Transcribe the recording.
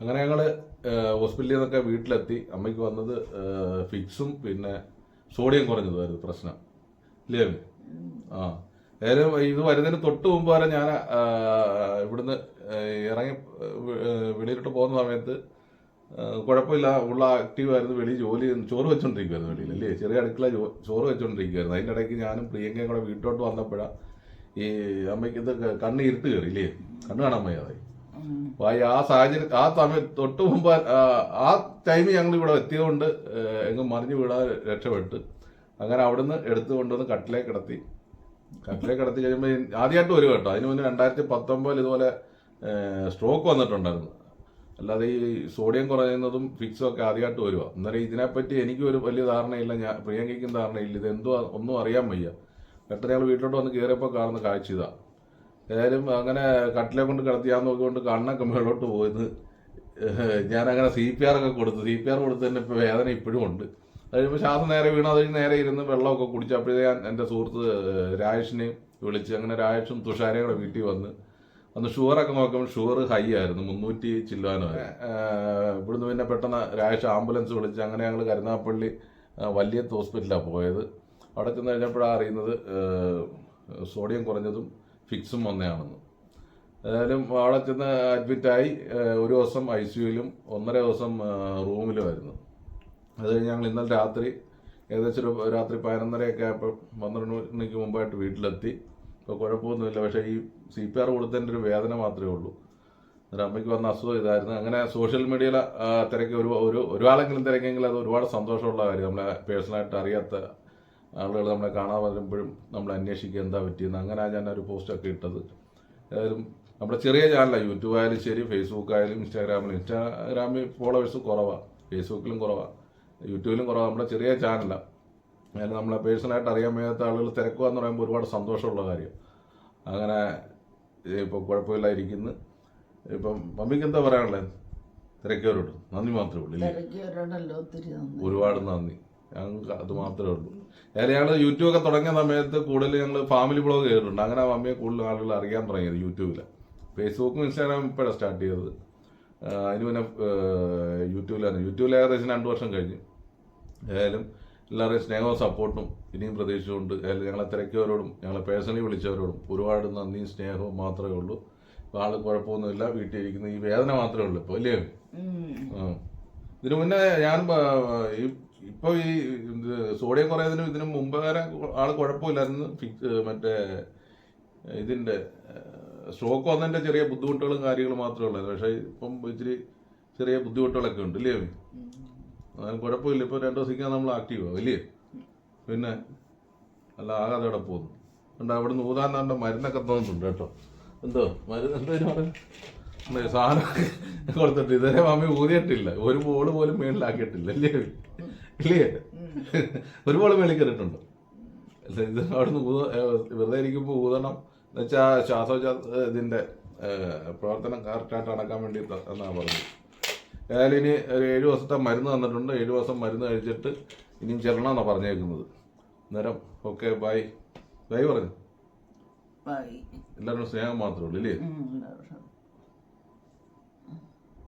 അങ്ങനെ ഞങ്ങൾ ഹോസ്പിറ്റലിൽ നിന്നൊക്കെ വീട്ടിലെത്തി. അമ്മയ്ക്ക് വന്നത് ഫിക്സും പിന്നെ സോഡിയം കുറഞ്ഞതുമായിരുന്നു പ്രശ്നം. ഇല്ലേ ആ. ഏതായാലും ഇത് വരുന്നതിന് തൊട്ട് മുമ്പ് വരെ ഞാൻ ഇവിടുന്ന് ഇറങ്ങി വെളിയിലോട്ട് പോകുന്ന സമയത്ത് കുഴപ്പമില്ല ഉള്ള ആക്റ്റീവ് ആയിരുന്നു വെളി ജോലി ചോറ് വെച്ചോണ്ടിരിക്കുവായിരുന്നു വെളിയിൽ അല്ലേ? ചെറിയ അടുക്കള ചോറ് വെച്ചോണ്ടിരിക്കുവായിരുന്നു. അതിന്റെ ഇടയ്ക്ക് ഞാനും പ്രിയങ്കയും കൂടെ വീട്ടിലോട്ട് വന്നപ്പോഴാണ് ഈ അമ്മയ്ക്ക് ഇത് കണ്ണ് ഇരുട്ട് കയറി ഇല്ലേ? കണ്ണ് കാണാൻ വയ്യാതായി. ആ- സാഹചര്യം ആ സമയം തൊട്ട് മുമ്പ് ആ- ടൈമിൽ ഞങ്ങൾ ഇവിടെ എത്തിയതുകൊണ്ട് എങ്ങും മറിഞ്ഞു വീഴാതെ രക്ഷപ്പെട്ട്. അങ്ങനെ അവിടുന്ന് എടുത്തു കൊണ്ടുവന്ന് കട്ടിലേ കിടത്തി. കട്ടിലേ കിടത്തി കഴിയുമ്പോൾ ആദ്യമായിട്ട് വരും കേട്ടോ. അതിന് മുന്നേ രണ്ടായിരത്തി പത്തൊമ്പതിൽ ഇതുപോലെ സ്ട്രോക്ക് വന്നിട്ടുണ്ടായിരുന്നു. അല്ലാതെ ഈ സോഡിയം കുറയുന്നതും ഫിക്സും ഒക്കെ ആദ്യമായിട്ട് വരുക അന്നേരം ഇതിനെപ്പറ്റി എനിക്ക് ഒരു വലിയ ധാരണയില്ല. ഞാൻ പ്രിയങ്കയ്ക്കും ധാരണയില്ല. ഇത് എന്തോ ഒന്നും അറിയാൻ വയ്യ. പെട്ടെന്ന് ഞങ്ങൾ വീട്ടിലോട്ട് വന്ന് കയറിയപ്പോൾ കാണുന്ന കാഴ്ച ഇതാ. ഏതായാലും അങ്ങനെ കട്ടിലെ കൊണ്ട് കിടത്തിയാന്ന് നോക്കിക്കൊണ്ട് കണ്ണൊക്കെ മേളോട്ട് പോയത്. ഞാൻ അങ്ങനെ സി പി ആർ ഒക്കെ കൊടുത്തു. സി പി ആർ കൊടുത്തതിന് ഇപ്പോൾ വേദന ഇപ്പോഴും ഉണ്ട്. അത് കഴിയുമ്പോൾ ശ്വാസം നേരെ വീണു. അത് നേരെ ഇരുന്ന് വെള്ളമൊക്കെ കുടിച്ചപ്പോഴേ ഞാൻ എന്റെ സുഹൃത്ത് രാജേഷിനെ വിളിച്ച് അങ്ങനെ രാജേഷും തുഷാരയും കൂടെ വീട്ടിൽ വന്ന് അന്ന് ഷുഗറൊക്കെ നോക്കുമ്പോൾ ഷുഗർ ഹൈ ആയിരുന്നു. മുന്നൂറ്റി ചില്ലാനോ ഇവിടുന്ന് പിന്നെ പെട്ടെന്ന് രാജേഷ് ആംബുലൻസ് വിളിച്ച് അങ്ങനെ ഞങ്ങൾ കരുനാപ്പള്ളി വലിയത്ത് ഹോസ്പിറ്റലിലാണ് പോയത്. അവിടെ ചെന്ന് കഴിഞ്ഞപ്പോഴാണ് അറിയുന്നത് സോഡിയം കുറഞ്ഞതും ഫിക്സും വന്നതാണെന്ന് ഏതായാലും അവിടെ ചെന്ന് അഡ്മിറ്റായി ഒരു ദിവസം ഐ സിയുയിലും ഒന്നര ദിവസം റൂമിലുമായിരുന്നു അത് കഴിഞ്ഞ് ഞങ്ങൾ ഇന്നലെ രാത്രി ഏകദേശം ഒരു രാത്രി പതിനൊന്നരയൊക്കെ ആയപ്പോൾ പന്ത്രണ്ട് മണിക്ക് മുമ്പായിട്ട് വീട്ടിലെത്തി. ഇപ്പോൾ കുഴപ്പമൊന്നുമില്ല പക്ഷേ ഈ സി പി ആർ കൊടുത്തതിന്റെ ഒരു വേദന മാത്രമേ ഉള്ളൂ. ഒരു അമ്മയ്ക്ക് വന്ന അസുഖം ഇതായിരുന്നു. അങ്ങനെ സോഷ്യൽ മീഡിയയിൽ തിരക്കി ഒരു ഒരു ഒരാളെങ്കിലും തിരക്കെങ്കിൽ അത് ഒരുപാട് സന്തോഷമുള്ള കാര്യം നമ്മളെ പേഴ്സണലായിട്ട് അറിയാത്ത ആളുകൾ നമ്മളെ കാണാൻ വരുമ്പോഴും നമ്മൾ അന്വേഷിക്കുക എന്താ പറ്റിയെന്ന്. അങ്ങനെ ഞാൻ ഒരു പോസ്റ്റൊക്കെ ഇട്ടത്. ഏതായാലും നമ്മുടെ ചെറിയ ചാനലാണ് യൂട്യൂബ് ആയാലും ശരി ഫേസ്ബുക്ക് ആയാലും ഇൻസ്റ്റാഗ്രാമിലും ഇൻസ്റ്റാഗ്രാമിൽ ഫോളോവേഴ്സ് കുറവാണ് ഫേസ്ബുക്കിലും കുറവാണ് യൂട്യൂബിലും കുറവാണ് നമ്മുടെ ചെറിയ ചാനലാണ് അതിൽ നമ്മളെ പേഴ്സണലായിട്ട് അറിയാൻ വയ്യാത്ത ആളുകൾ തിരക്കുക എന്ന് പറയുമ്പോൾ ഒരുപാട് സന്തോഷമുള്ള കാര്യം. അങ്ങനെ ഇപ്പോൾ കുഴപ്പമില്ലായിരിക്കുന്നു ഇപ്പം മമ്മിക്ക് എന്താ പറയാനുള്ളത്? തിരക്കിയവരോട് നന്ദി മാത്രമേ ഉള്ളൂ ഒരുപാട് നന്ദി. ഞങ്ങൾക്ക് അത് മാത്രമേ ഉള്ളൂ. ഏതായാലും ഞങ്ങൾ യൂട്യൂബ് ഒക്കെ തുടങ്ങിയ സമയത്ത് കൂടുതൽ ഞങ്ങൾ ഫാമിലി ബ്ലോഗ് ചെയ്തിട്ടുണ്ട് അങ്ങനെ മമ്മിയെ കൂടുതൽ ആളുകൾ അറിയാൻ തുടങ്ങിയത് യൂട്യൂബിൽ ഫേസ്ബുക്കും ഇൻസ്റ്റാഗ്രാമും ഇപ്പോഴാണ് സ്റ്റാർട്ട് ചെയ്തത്. അതിന് പിന്നെ യൂട്യൂബിലായിരുന്നു യൂട്യൂബിലാണ് യൂട്യൂബിൽ ഏകദേശം രണ്ട് വർഷം കഴിഞ്ഞു. ഏതായാലും എല്ലാവരുടെയും സ്നേഹവും സപ്പോർട്ടും ഇനിയും പ്രതീക്ഷിച്ചുകൊണ്ട് ഏതായാലും ഞങ്ങളെ തിരക്കിയവരോടും ഞങ്ങളെ പേഴ്സണലി വിളിച്ചവരോടും ഒരുപാട് നന്ദിയും സ്നേഹവും മാത്രമേ ഉള്ളൂ. ഇപ്പോൾ ആൾ കുഴപ്പമൊന്നുമില്ല. വീട്ടിൽ ഇരിക്കുന്ന ഈ വേദന മാത്രമേ ഉള്ളൂ ഇപ്പോൾ അല്ലേ ആ. ഇതിനു മുന്നേ ഞാൻ ഇപ്പൊ ഈ സോഡിയം കുറയുന്നതിനും ഇതിനു മുമ്പ് വരെ ആൾ കുഴപ്പമില്ലായിരുന്നു. ഫിക്സ് മറ്റേ ഇതിന്റെ സ്ട്രോക്ക് വന്നതിന്റെ ചെറിയ ബുദ്ധിമുട്ടുകളും കാര്യങ്ങളും മാത്രമേ ഉള്ളായിരുന്നു. പക്ഷേ ഇപ്പം ഇച്ചിരി ചെറിയ ബുദ്ധിമുട്ടുകളൊക്കെ ഉണ്ട് ഇല്ലേ? അതിന് കുഴപ്പമില്ല. ഇപ്പൊ രണ്ടു ദിവസം നമ്മൾ ആക്റ്റീവ് ഇല്ലേ? പിന്നെ അല്ല ആകാതെ അവിടെ പോകുന്നു. അവിടെ നൂതാൻ മരുന്നൊക്കെ തോന്നുന്നുണ്ട് കേട്ടോ. എന്തോ? മരുന്ന് എന്തോ സാധനം കൊടുത്തിട്ട് ഇതുവരെ മമ്മി ഊതിയിട്ടില്ല. ഒരു ബോൾ പോലും മേളിലാക്കിയിട്ടില്ല. അല്ലേ ഇല്ലേ? ഒരു ബോൾ മേളിൽ കയറിയിട്ടുണ്ടോ. ഇത് അവിടുന്ന് ഊത വെറുതെ ഇരിക്കുമ്പോൾ ഊതണം. എന്നുവെച്ചാൽ ശ്വാസോച്ഛാസ ഇതിന്റെ ഏ, പ്രവർത്തനം കറക്റ്റായിട്ട് അടക്കാൻ വേണ്ടി എന്നാണ് എന്നാ പറഞ്ഞത്. ഏതായാലും ഇനി ഒരു ഏഴ് ദിവസത്തെ മരുന്ന് തന്നിട്ടുണ്ട്. ഏഴ് ദിവസം മരുന്ന് കഴിച്ചിട്ട് ഇനിയും ചെല്ലണം എന്നാണ് പറഞ്ഞേക്കുന്നത്. അന്നേരം ഓക്കെ ബൈ. ബൈ പറഞ്ഞു? എല്ലാവരും സ്നേഹം മാത്രമേ ഉള്ളൂ ഇല്ലേ?